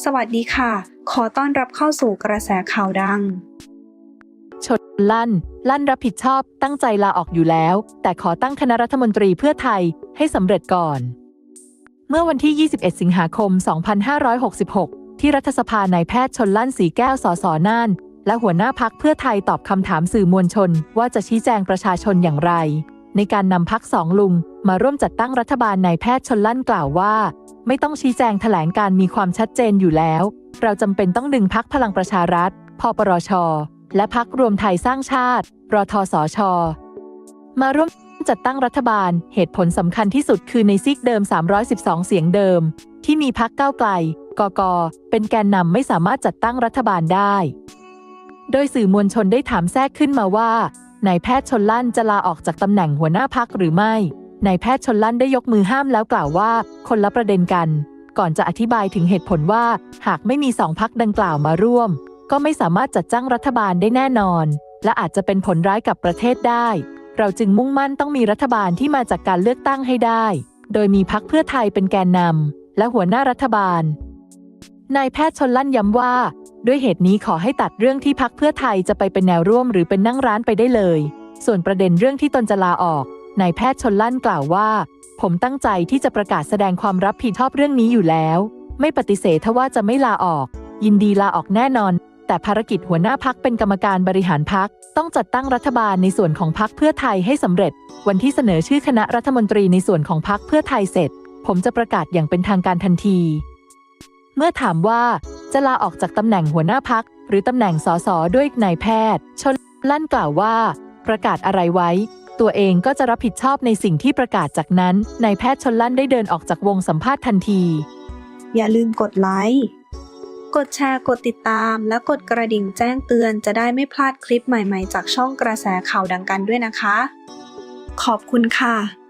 สวัสดีค่ะ ขอต้อนรับเข้าสู่กระแสข่าวดังชนลั่น ลั่นรับผิดชอบตั้งใจลาออกอยู่แล้ว แต่ขอตั้งคณะรัฐมนตรีเพื่อไทยให้สำเร็จก่อน เมื่อวันที่ 21 สิงหาคม 2566 ที่รัฐสภานายแพทย์ชนลั่นสีแก้วสสน่าน และหัวหน้าพักเพื่อไทยตอบคำถามสื่อมวลชน ว่าจะชี้แจงประชาชนอย่างไร ในการนำพักสองลุงมาร่วมจัดตั้งรัฐบาลนายแพทย์ชนลั่นกล่าวว่า ไม่ต้องชี้แจงแถลงการมีความชัดเจนอยู่แล้ว เราจำเป็นต้องดึงพักพลังประชารัฐพปรช และพักรวมไทยสร้างชาติ รทสช มาร่วมจัดตั้งรัฐบาลเหตุผลสำคัญที่สุดคือในซีกเดิม 312 เสียงเดิม ที่มีพักก้าวไกลกกเป็นแกนนำไม่สามารถจัดตั้งรัฐบาลได้ โดยสื่อมวลชนได้ถามแทรกขึ้นมาว่า นายแพทย์ชนลั่นจะลาออกจากตำแหน่งหัวหน้าพักหรือไม่ นายแพทย์ชนลั่นได้ยกมือห้ามแล้วกล่าวว่า คนละประเด็นกัน ก่อนจะอธิบายถึงเหตุผลว่า หากไม่มีสองพักดังกล่าวมาร่วม ก็ไม่สามารถจัดตั้งรัฐบาลได้แน่นอน และอาจจะเป็นผลร้ายกับประเทศได้ เราจึงมุ่งมั่นต้องมีรัฐบาลที่มาจากการเลือกตั้งให้ได้ โดยมีพักเพื่อไทยเป็นแกนนำและหัวหน้ารัฐบาล นายแพทย์ชนลั่นย้ำว่า ด้วยเหตุนี้ขอให้ตัดเรื่องที่พักเพื่อไทยจะไปเป็นแนวร่วมหรือเป็นนั่งร้านไปได้เลย ส่วนประเด็นเรื่องที่ตนจะลาออกนายแพทย์ชนลั่นกล่าวว่า ผมตั้งใจที่จะประกาศแสดงความรับผิดชอบเรื่องนี้อยู่แล้ว ไม่ปฏิเสธทว่าจะไม่ลาออก ยินดีลาออกแน่นอน แต่ภารกิจหัวหน้าพักเป็นกรรมการบริหารพักต้องจัดตั้งรัฐบาลในส่วนของพักเพื่อไทยให้สำเร็จ วันที่เสนอชื่อคณะรัฐมนตรีในส่วนของพักเพื่อไทยเสร็จ ผมจะประกาศอย่างเป็นทางการทันที เมื่อถามว่าจะลาออกจากตำแหน่งหัวหน้าพัก หรือตำแหน่งสสด้วยนายแพทย์ ชนลั่นกล่าวว่า ประกาศอะไรไว้ ตัวเองก็จะรับผิดชอบในสิ่งที่ประกาศจากนั้นนายแพทย์ชนลั่นได้เดินออกจากวงสัมภาษณ์ทันที อย่าลืมกดไลค์กดแชร์กดติดตาม และกดกระดิ่งแจ้งเตือนจะได้ไม่พลาดคลิปใหม่ๆ จากช่องกระแสข่าวดังกันด้วยนะคะ ขอบคุณค่ะ